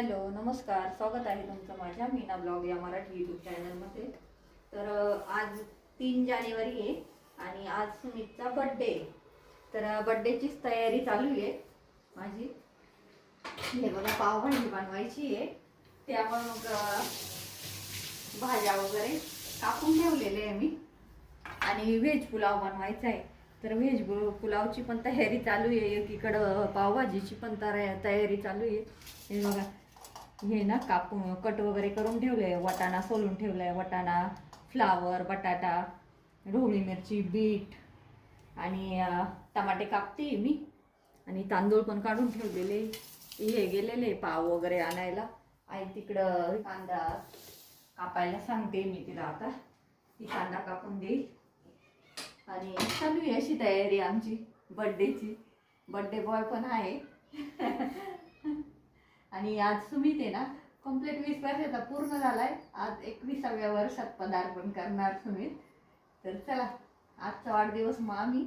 Hello नमस्कार. स्वागत आहे तुमचं माझ्या मीना ब्लॉग या मराठी यूट्यूब चॅनलमध्ये. तर आज तीन जानेवारी आहे आणि आज सुमितचा बड्डे तर बड्डेचीच तयारी चालू आहे माझी. हे बघा पावभाजी बनवायची आहे. त्यामुळे मग भाज्या वगैरे कापून ठेवलेले आहे मी. आणि व्हेज पुलाव बनवायचा आहे. तर व्हेज पुलावची पण तयारी चालू आहे. एकीकडं पावभाजीची पण तयारी चालू आहे. हे बघा हे ना कापून कट वगैरे करून ठेवले वटाणा सोलून ठेवलाय. वटाणा फ्लावर बटाटा ढोबळी मिरची बीट आणि टमाटे कापते मी. आणि तांदूळ पण काढून ठेवलेले. हे गेलेले पाव वगैरे आणायला. आई तिकडं कांदा कापायला सांगते मी तिला आता. ती कांदा कापून देईल. आणि चालू आहे अशी तयारी आमची. बड्डेची बड्डे बॉय पण आहे. आणि आज सुमित आहे ना कंप्लीट वीस वर्षाचा पूर्ण झालाय. आज एकविसाव्या वर्षात पदार्पण करणार सुमित. तर चला आजचा वाढदिवस मग आम्ही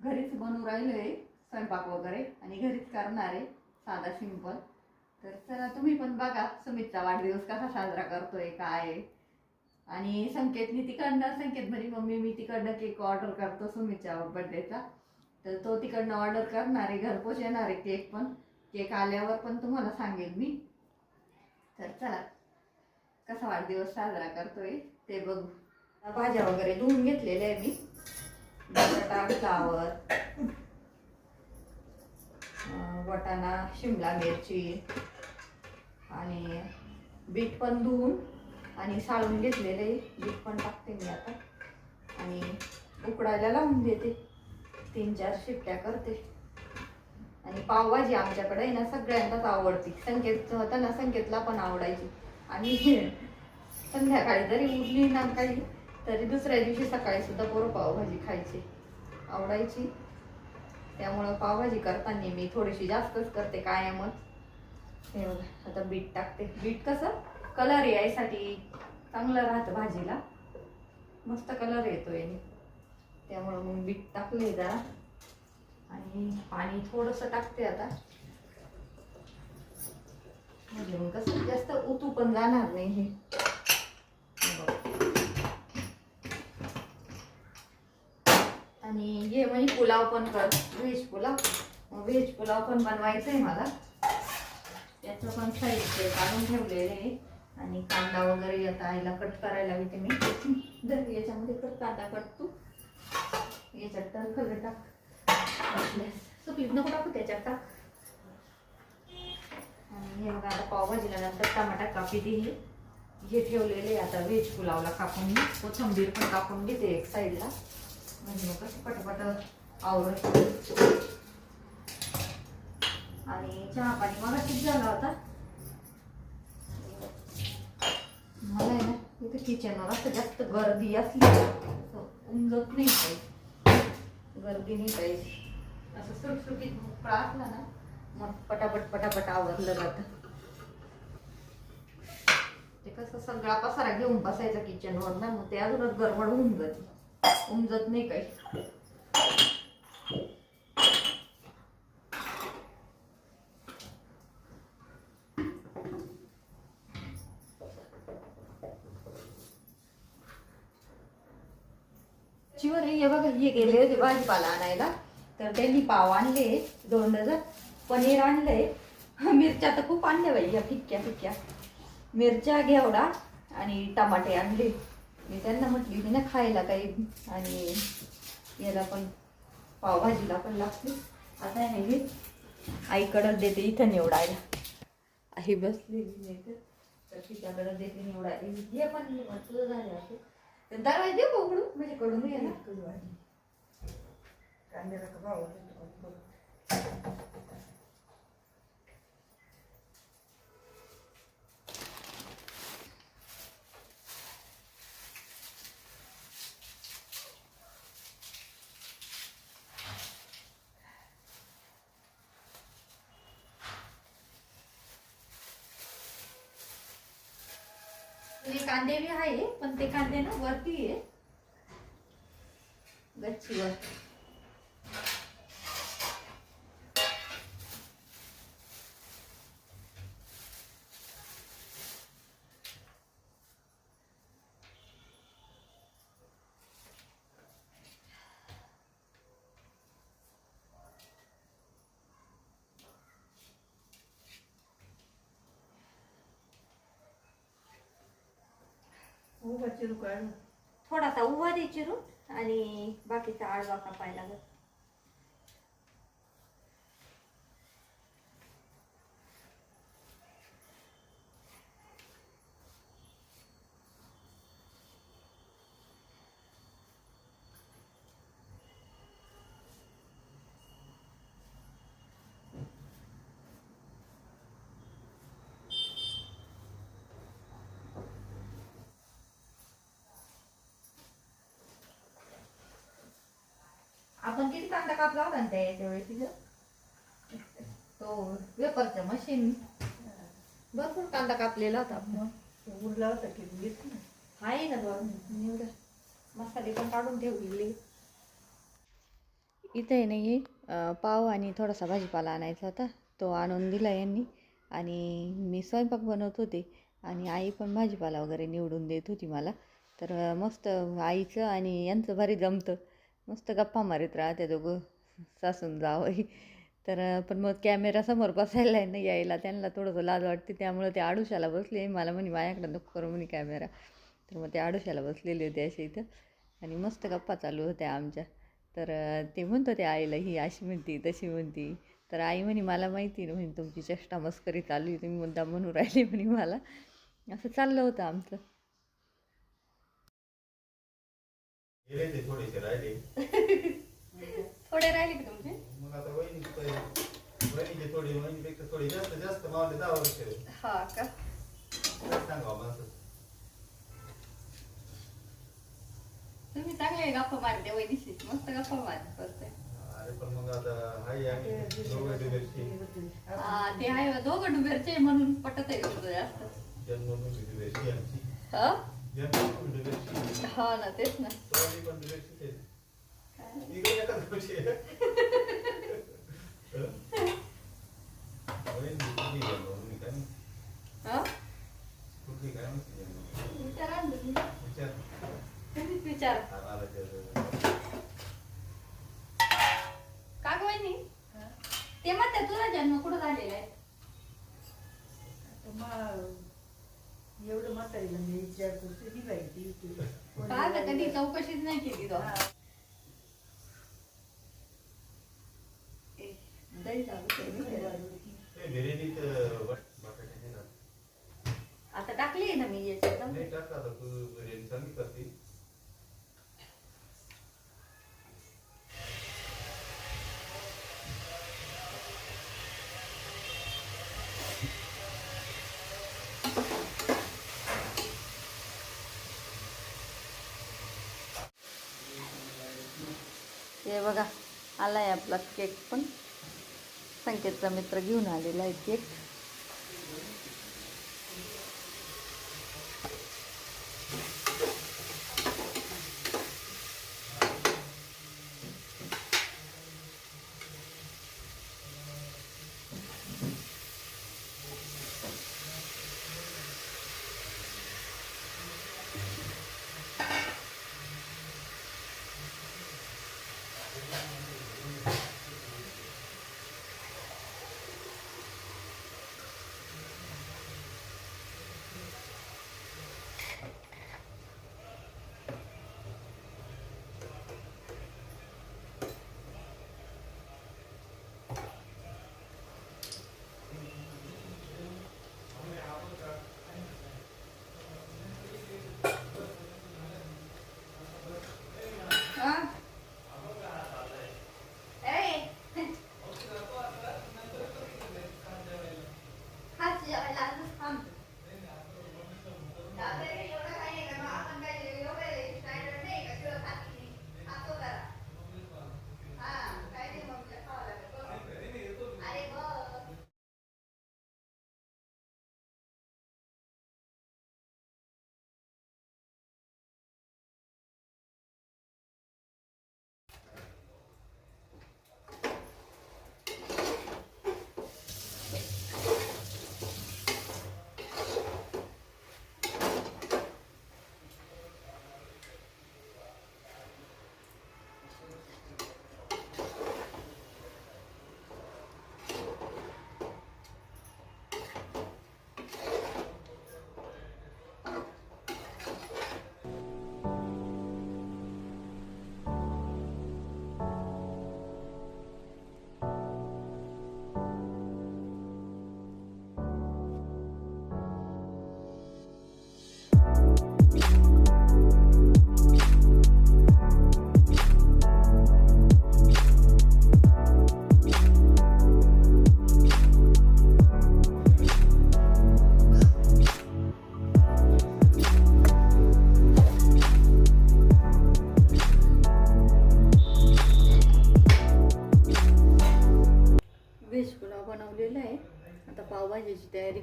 घरीच बनवू आहे स्वयंपाक वगैरे आणि घरीच करणार आहे साधा सिंपल तर चला तुम्ही पण बघा सुमितचा वाढदिवस कसा साजरा करतोय काय आहे. आणि संकेतनी तिकडनं संकेत म्हणे मम्मी मी तिकडनं केक ऑर्डर करतो सुमितच्या बड्डेचा तर तो तिकडनं ऑर्डर करणार आहे घरपोच येणार आहे केक पण. केक आल्यावर पण तुम्हाला सांगेल मी. तर चला कसा वाढदिवस साजरा करतोय ते बघू. भाज्या वगैरे धुवून घेतलेल्या आहे मी. बटाटा फ्लावर वटाणा वाटाणा शिमला मिरची आणि बीट पण धुवून आणि साळून घेतलेले बीट पण टाकते मी आता. आणि उकडायला लावून देते. तीन चार शिट्ट्या करते. आणि पावभाजी आमच्याकडे आहे ना सगळ्यांनाच आवडती. संकेत होता ना संकेतला पण आवडायची. आणि संध्याकाळी जरी उठली ना काही तरी दुसऱ्या दिवशी सकाळी सुद्धा पोरं पावभाजी खायची. आवडायची. त्यामुळं पावभाजी करताना मी थोडीशी जास्तच करते कायमच. हे बघा आता बीट टाकते. बीट कसं? कलर यायसाठी चांगलं राहतं भाजीला. मस्त कलर येतो याने त्यामुळं मग बीट टाकले जरा. आणि पाणी थोडंसं टाकते आता. म्हणजे मग कसं जास्त उतू पण जाणार नाही हे. आणि हे म्हणजे पुलाव पण कर व्हेज पुलाव. व्हेज पुलाव पण बनवायचं आहे मला. त्याचं पण साहित्य काढून ठेवलेलं आहे. आणि कांदा वगैरे आता आईला कट करायला लावते मी. जर याच्यामध्ये कट कांदा कट तू. याच्यात तर खरं टाक. नको टाकू त्याच्यात का आणि हे बघा आता पावभाजीला नंतर टमाटा कापी दिली हे ठेवलेले आता व्हेज पुलावला कापून मी कोथंबीर पण कापून घेते एक साईडला. म्हणजे मग कसं पटपट आवडत आणि चहा पाणी मला किती झाला होता मला आहे ना इथे किचनवर असं जास्त गर्दी असली उमजत नाही पाहिजे गर्दी नाही पाहिजे असं सुटसुटीत मोकळा असला ना मग पटापट पटापट आवरलं जातं. ते कसं सगळा पसारा घेऊन बसायचा किचनवर ना मग ते अजूनच गडबड होऊन जाते. उमजत नाही काही. हे बघा हे गेले होते भाजीपाला आणायला. तर त्यांनी पाव आणले दोन डझन पनीर आणलंय. मिरच्या तर खूप आणल्या बाई या फिक्क्या फिक्क्या. मिरच्या घेवडा आणि टमाटे आणले. मी त्यांना म्हटली होती ना खायला काही आणि याला पण पावभाजीला पण लागते. आता आहे हे आईकडं देते इथं निवडायला. आई बसलेली नाही तर तिच्याकडं देते निवडायला. हे पण तुझं झालं असेल तर दरवाजा देऊ का उघडून म्हणजे कडून ये ना हे कांदे बी आहे पण ते कांदे ना वरती आहे. गच्चीवर. उभा चिरू काढून थोडासा उभा दे चिरून आणि बाकीचा आडवा कापायला लागत आपण किती कांदा कापला होता ना त्या तिथं तो वेपरचं मशीन भरपूर कांदा कापलेला होता आपण तो उरला होता की घेत ना? आहे ना बघ मसाले पण काढून ठेवलेले. इथे नाही पाव आणि थोडासा भाजीपाला आणायचा होता. तो आणून दिला यांनी. आणि मी स्वयंपाक बनवत होते. आणि आई पण भाजीपाला वगैरे निवडून देत होती मला. तर मस्त आईचं आणि यांचं भारी जमतं. मस्त गप्पा मारीत राहते दोघं. सासून जावंही तर पण मग कॅमेरा समोर बसायला नाही यायला. त्यांना थोडंसं लाज वाटते. त्यामुळे ते आडुशाला बसले. मला म्हणे माझ्याकडं नको करू म्हणे कॅमेरा तर मग ते आडुशाला बसलेले होते असे इथं. आणि मस्त गप्पा चालू होत्या आमच्या. तर ते म्हणत होते आईला ही अशी म्हणती तशी म्हणती. तर आई म्हणे मला माहिती म्हणे तुमची चेष्टा मस्करी चालू आहे. तुम्ही मुद्दा म्हणून राहिले म्हणे मला. असं चाललं होतं आमचं. ते थोडेसे राहिले. थोडे राहिले की तुमचे? मग आता वहिनी वहिनीचे थोडे वहिनीपेक्षा थोडे जास्त जास्त मावले दहा वर्ष. हा का. तुम्ही चांगले गप्पा मारते वैदिशी मस्त गप्पा मारत बसते अरे पण मग आता हाय आम्ही दोघं डिलेक्शी हा ते आहे दोघं डुबेरचे म्हणून पटत आहे जास्त. जन्मभूमी डिलेक्शी आमची. हा? हा ना तेच ना? विचारा का ते म्हणते तुझा जन्म कुठं झालेला आहे? का गं कधी चौकशीच नाही केली तो ए, दही लावू ते मी त्याला. ते बिर्याणीत बट- बटाटे नाही टाकत. आता टाकली आहे ना मी याच्यात नाही टाकत आता तू बिर्याणी चांगली करते हे बघा आला आहे आपला केक पण. संकेतचा मित्र घेऊन आलेला आहे केक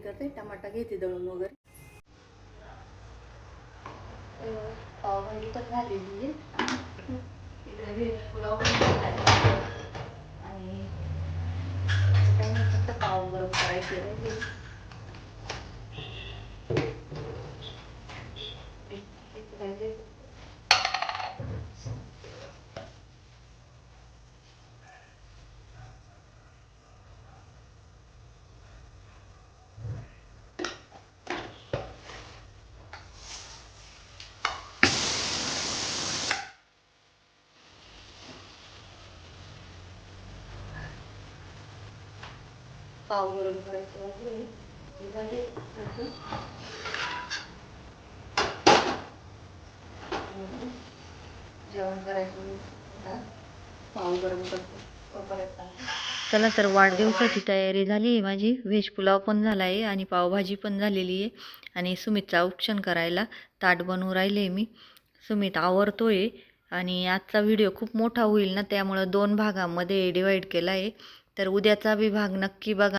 करते. टमाटा घेते दळून वगैरे. पावभाजी पण झालेली आहे. इकडे व्हेज पुलाव पण झालेला आहे. आणि फक्त पाव गरम करायचे पाव गरम करायचं वगैरे. हे झाले. असं. जेवण करायचं. पाव गरम करतो. चला तर वाढदिवसाची तयारी झाली आहे माझी. व्हेज पुलाव पण झाला आहे आणि पावभाजी पण झालेली आहे. आणि सुमितचा औक्षण करायला ताट बनवून राहिले मी. सुमित आवरतोय आणि आजचा व्हिडिओ खूप मोठा होईल ना त्यामुळं दोन भागामध्ये डिवाईड केला आहे. तर उद्याचा विभाग नक्की बघा.